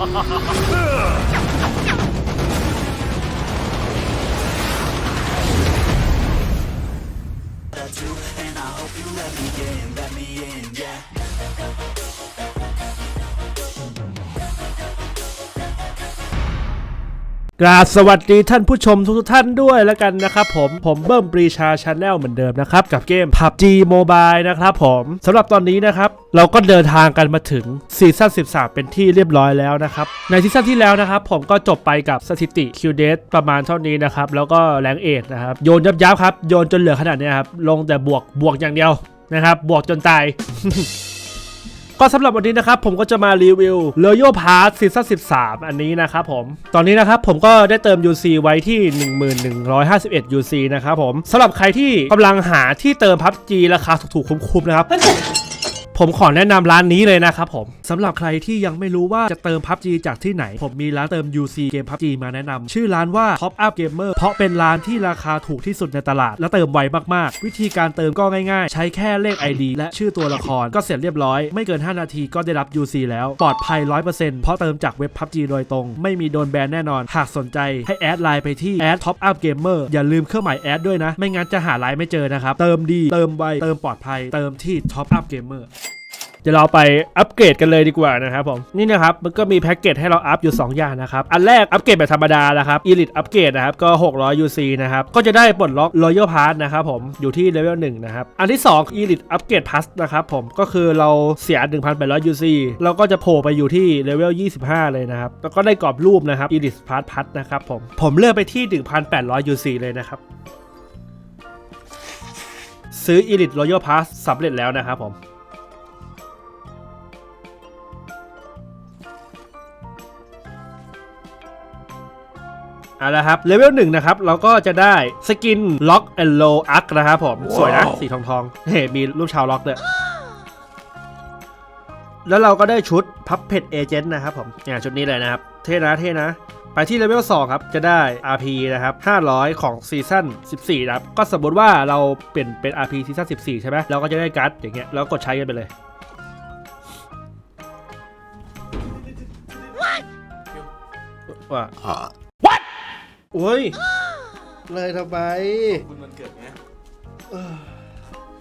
and I hope you let me in, let me in. กราบสวัสดีท่านผู้ชมทุกท่านด้วยแล้วกันนะครับผมผมเบิ้มปรีชาชาแนลเหมือนเดิมนะครับ กับเกม PUBG Mobile นะครับผมสำหรับตอนนี้นะครับ เราก็เดินทางกันมาถึงซีซั่น13 เป็นที่เรียบร้อยแล้วนะครับ ในซีซั่นที่แล้วนะครับ ผมก็จบไปกับสถิติคิวเดสประมาณเท่านี้นะครับ แล้วก็แรงเอทนะครับ โยนยับยับครับ โยนจนเหลือขนาดนี้ครับ ลงแต่บวกบวกอย่างเดียวนะครับ บวกจนตาย ก็สำหรับวันนี้นะครับผมก็จะมารีวิวเลโยพาร์ทซีซั่น13 อันนี้นะครับผม ตอนนี้นะครับผมก็ได้เติม UC ไว้ที่ 1151 UC นะครับผมสำหรับใครที่กำลังหาที่เติมพับจีราคาถูกๆคุ้มๆนะครับ ผมขอแนะนำร้านนี้เลยนะครับผมสำหรับใครที่ยังไม่รู้ว่าจะเติม PUBG จากที่ไหน ผมมีร้านเติม UC เกม PUBG มาแนะนำชื่อร้านว่า Top Up Gamer เพราะเป็นร้านที่ราคาถูกที่สุดในตลาด และเติมไวมากๆ วิธีการเติมก็ง่ายๆ ใช้แค่เลข ID และชื่อตัวละครก็เสร็จเรียบร้อย ไม่เกิน 5 นาทีก็ได้รับ UC แล้วปลอดภัย 100%เพราะเติมจากเว็บ PUBG โดยตรง ไม่มีโดนแบนแน่นอน หากสนใจให้แอดไลน์ไปที่แอด Top Up Gamer อย่าลืมเครื่องหมายแอดด้วยนะ ไม่งั้นจะหาไลน์ไม่เจอนะครับเติมดีเติมไวเติมปลอดภัยเติมที่ Top Up Gamer เดี๋ยวเราไปอัปเกรดกันเลยดีกว่านะครับผมนี่นะครับมันก็มีแพ็กเกจให้เราอัพอยู่ 2 อย่างนะครับอันแรกอัปเกรดแบบธรรมดานะครับ Elite อัปเกรดนะครับก็ 600 UC นะครับก็จะได้ปลดล็อก Royal Pass นะครับผมอยู่ที่เลเวล1นะครับอันที่2 Elite อัปเกรด Plus นะครับผมก็คือเราเสีย 1,800 UC เราก็จะโผล่ไปอยู่ที่เลเวล25 เลยนะครับแล้วก็ได้กรอบรูปนะครับ Elite Pass Plus นะครับผมผมเลือกไปที่ 1,800 UC เลยนะครับซื้อ Elite Royal Pass สำเร็จแล้วนะครับผม เอาละครับเลเวลหนึ่งนะครับเราก็จะได้สกินล็อกแอนโลอักนะครับผม สวยนะ สีทองทองๆเฮ้มีรูปชาวล็อกด้วยแล้วเราก็ได้ชุดพับเพ t เอเจนต์นะครับผมเนี่ยชุดนี้เลยนะครับ เท่นะเท่นะ ไปที่เลเวล2ครับ จะได้ RP นะครับ 500 ของซีซั่น14 นะครับ ก็สมมติว่าเราเปลี่ยนเป็น RP ซีซั่น14 ใช่ไหมเราก็จะได้การ์ดอย่างเงี้ยแล้วกดใช้กันไปเลยว่า โอ้ย เลยทำไมคุณมันเกิดไง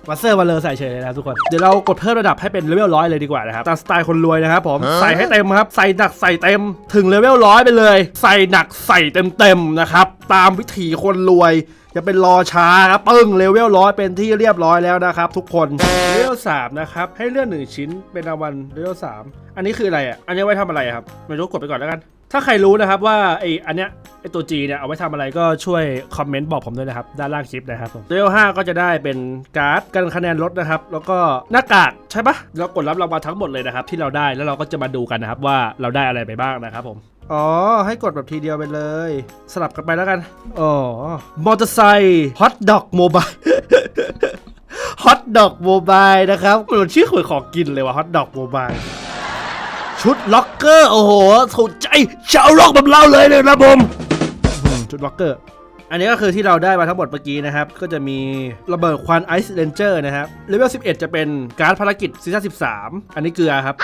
มาสเตอร์มาเลยใส่เฉยเลยนะครับทุกคน เดี๋ยวเรากดเพิ่มระดับให้เป็นเลเวลร้อยเลยดีกว่านะครับตามสไตล์คนรวยนะครับผมใส่ให้เต็มครับ ใส่หนักใส่เต็ม ถึงเลเวลร้อยไปเลย ใส่หนักใส่เต็มเต็มๆนะครับ ตามวิถีคนรวยจะเป็นรอช้าครับปึ้งเลเวลร้อยเป็นที่เรียบร้อยแล้วนะครับ ทุกคนเลเวลสามนะครับให้เลื่อนหนึ่งชิ้นเป็นรางวัลเลเวลสามอันนี้คืออะไรอะอันนี้ไว้ทำอะไรอะครับไม่รู้กดไปก่อนแล้วกัน ถ้าใครรู้นะครับว่าไออันเนี้ย ไอตัว G เนี่ยเอาไว้ทำอะไรก็ช่วยคอมเมนต์บอกผมด้วยนะครับ ด้านล่างคลิปนะครับผมเลเวล5ก็จะได้เป็นการ์ดกันคะแนนลดนะครับ แล้วก็หน้ากากใช่ปะเรากดรับรางวัลทั้งหมดเลยนะครับ ที่เราได้แล้วเราก็จะมาดูกันนะครับว่าเราได้อะไรไปบ้างนะครับผมอ๋อ ให้กดแบบทีเดียวไปเลย สลับกันไปแล้วกัน อ๋อ มอเตอร์ไซค์ฮอตดอกโมบายฮอตดอกโมบายนะครับเหมือนชื่อขวยของกินเลยว่ะฮอตดอกโมบายชุดล็อกเกอร์ โอ้โหถูกใจชาวล็อกแบบเราเลยเลยนะผม จุดล็อกเกอร์ อันนี้ก็คือที่เราได้มาทั้งหมดเมื่อกี้นะครับ ก็จะมีระเบิดควันไอซ์เ a นเจอร์นะครับเลเวล11 จะเป็นการ์ดภารกิจซีซั่น13 อันนี้เกลือครับ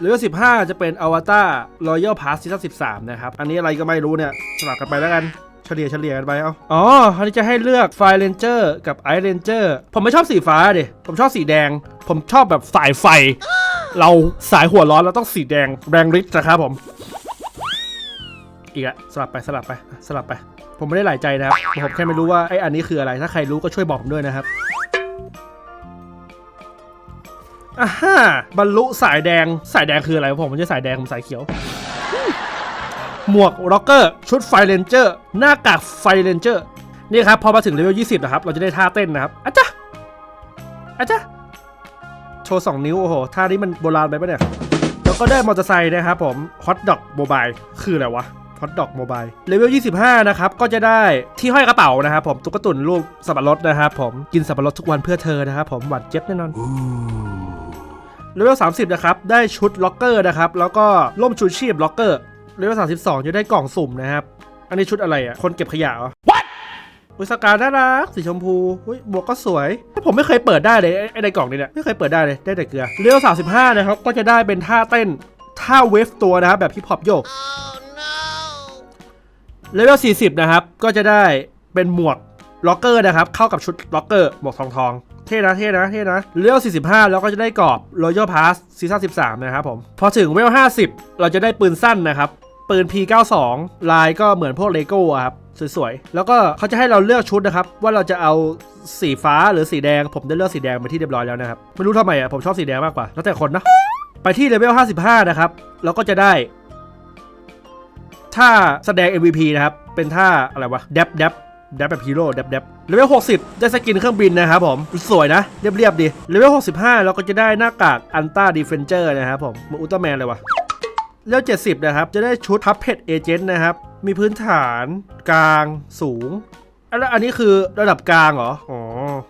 เลเวล15 จะเป็นอวตารรอยัลพาสซีซั่น13 นะครับ อันนี้อะไรก็ไม่รู้เนี่ย สลับกันไปแล้วกันเฉลี่ยเฉลี่ยกันไปเอา อ๋ออันนี้จะให้เลือกไฟเรนเจอร์กับไอเรนเจอร์ผมไม่ชอบสีฟ้าดิ ผมชอบสีแดง ผมชอบแบบสายไฟ เราสายหัวร้อนเราต้องสีแดงแรงฤทธิ์นะครับผม อีกอะสลับไปสลับไปสลับไป ผมไม่ได้หลายใจนะครับผมแค่ไม่รู้ว่าไอ้อันนี้คืออะไรถ้าใครรู้ก็ช่วยบอกผมด้วยนะครับอ่าฮ่าบรรลุสายแดงสายแดงคืออะไรผมไม่ใช่สายแดงผมสายเขียว หมวกร็อกเกอร์ชุดไฟเรนเจอร์หน้ากากไฟเรนเจอร์นี่ครับ พอมาถึงเลเวล20 นะครับ เราจะได้ท่าเต้นนะครับอาจ้ะอาจ้ะโชว์ 2 นิ้ว โอ้โห ท่านี้มันโบราณไปปะเนี่ย แล้วก็ได้มอเตอร์ไซค์นะครับผมฮอตดอกโมบายคืออะไรวะ ฮอตดอกโมบายเลเวล 25 นะครับ ก็จะได้ที่ห้อยกระเป๋านะครับผมตุ๊กตุนรูปสับปะรดนะครับผมกินสับปะรดทุกวันเพื่อเธอนะครับผมหวานเจี๊ยบแน่นอนเลเวล 30 นะครับ ได้ชุดล็อกเกอร์นะครับ แล้วก็ร่มชูชีพล็อกเกอร์เลเวล 32 จะได้กล่องสุ่มนะครับ อันนี้ชุดอะไรอะ คนเก็บขยะเหรอ What อุยสการน่ารักสีชมพูอุ้ยหมวกก็สวย ผมไม่เคยเปิดได้เลยไอ้ไอ้ในกล่องนี้เนี่ยไม่เคยเปิดได้เลยได้แต่เกลือเลเวล 35 นะครับก็จะได้เป็นท่าเต้นถ้าเวฟตัวนะครับแบบฮิปฮอปโยก เลเวล 40 นะครับ ก็จะได้เป็นหมวกล็อกเกอร์นะครับ เข้ากับชุดล็อกเกอร์หมวกทองทองเท่นะเท่นะเท่นะเลเวล 45แล้วก็จะได้กรอบ Royal Pass ซีซั่น13 นะครับผม พอถึงเลเวล 50 เราจะได้ปืนสั้นนะครับ ปืน P92 ลายก็เหมือนพวกเลโก้ครับ สวยๆ แล้วก็เขาจะให้เราเลือกชุดนะครับ ว่าเราจะเอาสีฟ้าหรือสีแดง ผมได้เลือกสีแดงมาที่เรียบร้อยแล้วนะครับ ไม่รู้ทำไมอะผมชอบสีแดงมากกว่า แล้วแต่คนนะ ไปที่เลเวล 55 นะครับ เราก็จะได้ ท่าแสดง MVP นะครับ เป็นท่าอะไรวะเดบเดบเดบแบบฮีโร่เดบเดบเลเวล60 ได้สกินเครื่องบินนะครับผม สวยนะ เรียบๆดีเลเวล65 เราก็จะได้หน้ากากอันต้าดีเฟนเจอร์นะครับผมมือนอุลตร้าแมนเลยวะเลเวล70 นะครับ จะได้ชุดพับเพ t เอเจนต์นะครับ มีพื้นฐาน กลางสูงอะแล้วอันนี้คือระดับกลางเหรอ อ๋อ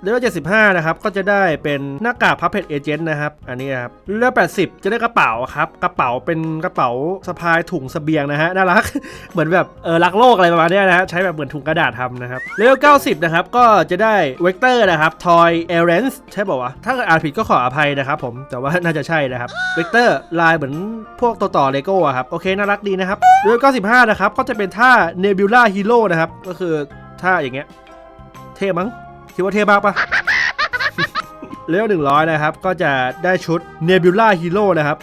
เลเวล75 นะครับ ก็จะได้เป็นหน้ากากพับเพ t เอเจนต์นะครับ อันนี้ครับเลเวล80 จะได้กระเป๋าครับ กระเป๋าเป็นกระเป๋าสะพายถุงสเสบียงนะฮะ น่ารัก เหมือนแบบเออรักโลกอะไรประมาณนี้นะฮะ ใช้แบบเหมือนถุงกระดาษทำนะครับ เลเวล90 นะครับ ก็จะได้เวกเตอร์นะครับ ทอยเอเรนส์ใช่ป่าวะ ถ้าเกิดอ่านผิดก็ขออภัยนะครับผม แต่ว่าน่าจะใช่นะครับ เวกเตอร์ลายเหมือนพวกตัวต่อเลโก้ครับ โอเค น่ารักดีนะครับ เลเวล95 นะครับ ก็จะเป็นท่าเนบิวล่าฮีโร่นะครับ ก็คือท่าอย่างเงี้ย เท่มั้ง คิดว่าเท่มากปะเลเวล100นะครับ ก็จะได้ชุดเนบิวล่าฮีโร่นะครับ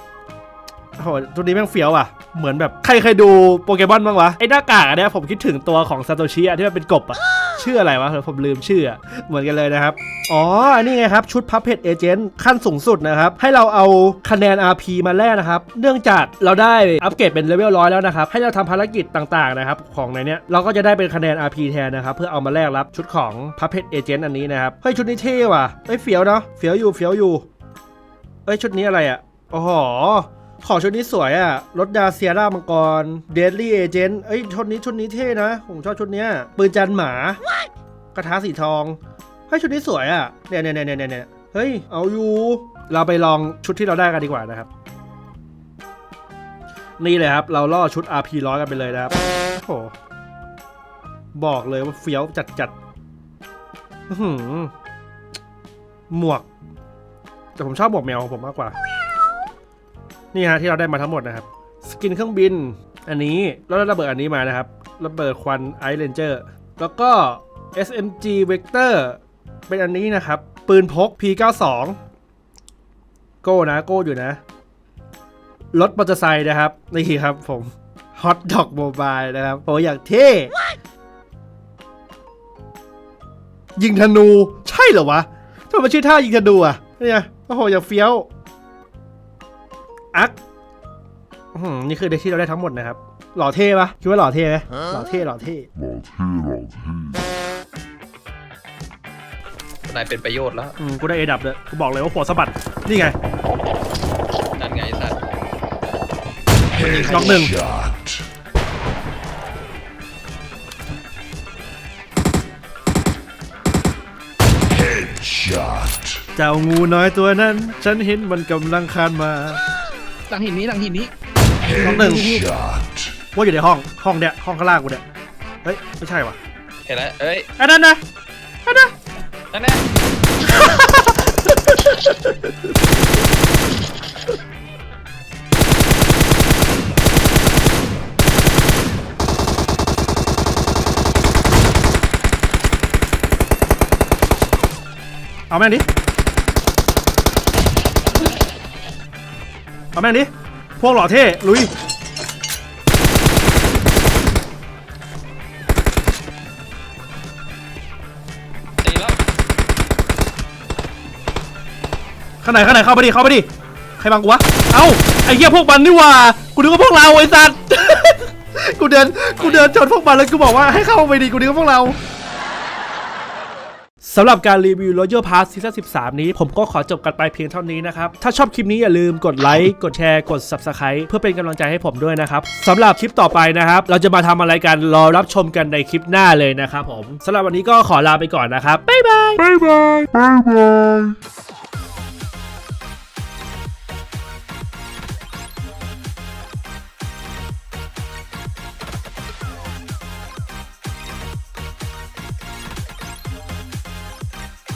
โอ้โหตัวนี้แม่งเฟี้ยวอะ เหมือนแบบใครเคยดูโปเกมอนบ้างวะ ไอ้หน้ากากอันเนี้ยผมคิดถึงตัวของซาโตชิอะที่มันเป็นกบอะ ชื่ออะไรวะผมลืมชื่อเหมือนกันเลยนะครับ อ๋ออันนี้ไงครับ ชุดพั p เพ t เอเจนต์ขั้นสูงสุดนะครับ ให้เราเอาคะแนน RP มาแลกนะครับ เนื่องจากเราได้อัปเกรดเป็นเลเวลร้อยแล้วนะครับ ให้เราทำภารกิจต่างๆนะครับ ของในเนี้ยเราก็จะได้เป็นคะแนน RP แทนนะครับ เพื่อเอามาแลกรับชุดของพั p เพ t เอเจนต์อันนี้นะครับเฮ้ยชุดนี้เท่ว่ะเฮ้ยเฟี้ยวเนาะเฟี้ยวอยู่เฟี้ยวอยู่เอ้ยชุดนี้อะไรอะโอ้โห ของชุดนี้สวยอะรถดาเซียร่ามังกร เดดลี่เอเจนต์เอ้ยชุดนี้ชุดนี้เท่นะ ผมชอบชุดเนี้ย ปืนจันหมา กระทะสีทอง เฮ้ยชุดนี้สวยอะเนี่ยเนี่ยเนี่ยเนี่ยเนี่ยเฮ้ย เอาอยู่ เราไปลองชุดที่เราได้กันดีกว่านะครับ นี่เลยครับ เราล่อชุด RP ร้อยกันไปเลยนะครับ โอ้โห บอกเลยว่าเฟี้ยวจัดจัดหือหมวก แต่ผมชอบหมวกแมวของผมมากกว่า นี่ฮะที่เราได้มาทั้งหมดนะครับ สกินเครื่องบินอันนี้แล้วระเบิดอันนี้มานะครับ ระเบิดควันไอ r รนเจอร์แล้วก็ SMG Vector เป็นอันนี้นะครับ ปืนพก P92 โก้นะโก้อยู่นะ รถมอเตอร์ไซค์นะครับ นี่ครับผม Hot Dog Mobile นะครับโอ้อย่ากเท่ ยิงธนู ใช่เหรอวะทำไมชื่อท่ายิงธนูอะเนี่ยโอ้โหอย่างเฟี้ยว อักอื้อหือนี่คือเด็กที่เราได้ทั้งหมดนะครับ หล่อเท่ปะคิดว่าหล่อเท่ไหมหล่อเท่หล่อเท่นายเป็นประโยชน์แล้ว อืมกูได้เอดับเลยกูบอกเลยว่าหัวสะบัด นี่ไง นั่นไงไอ้สัตว์ล็อกหนึ่ง Shot. เจ้างูน้อยตัวนั้น ฉันเห็นมันกำลังคานมา หลังหินนี้หลังหินนี้ล็อกหนึ่ง Shot. ว่าอยู่ในห้องห้องเนี้ยห้องข้างล่างกูเนี่ยเฮ้ยไม่ใช่ว่ะเห็นแล้วเอ้ยอันนั้นนะอันนั้นนั่นแน่เอาแม่งดิ เอาแม่งดิ พวกหล่อเท่ ลุย ตีแล้วข้างไหนข้างไหนเข้าไปดิ เข้าไปดิ ใครบังกูวะ เอ้า ไอ้เหี้ยพวกมันนี่หว่า กูนึกว่าพวกเราไอ้สัตว์ กูเดิน กูเดินชนพวกมันแล้วกูบอกว่าให้เข้าไปดิ กูนึกว่าพวกเรา สำหรับการรีวิว Royal Pass ซีซั่น13 นี้ ผมก็ขอจบกันไปเพียงเท่านี้นะครับ ถ้าชอบคลิปนี้อย่าลืมกดไลค์ กดแชร์ กด Subscribe เพื่อเป็นกำลังใจให้ผมด้วยนะครับสำหรับคลิปต่อไปนะครับ เราจะมาทำอะไรกัน รอรับชมกันในคลิปหน้าเลยนะครับผมสำหรับวันนี้ก็ขอลาไปก่อนนะครับ บ๊ายบาย บ๊ายบาย บ๊ายบาย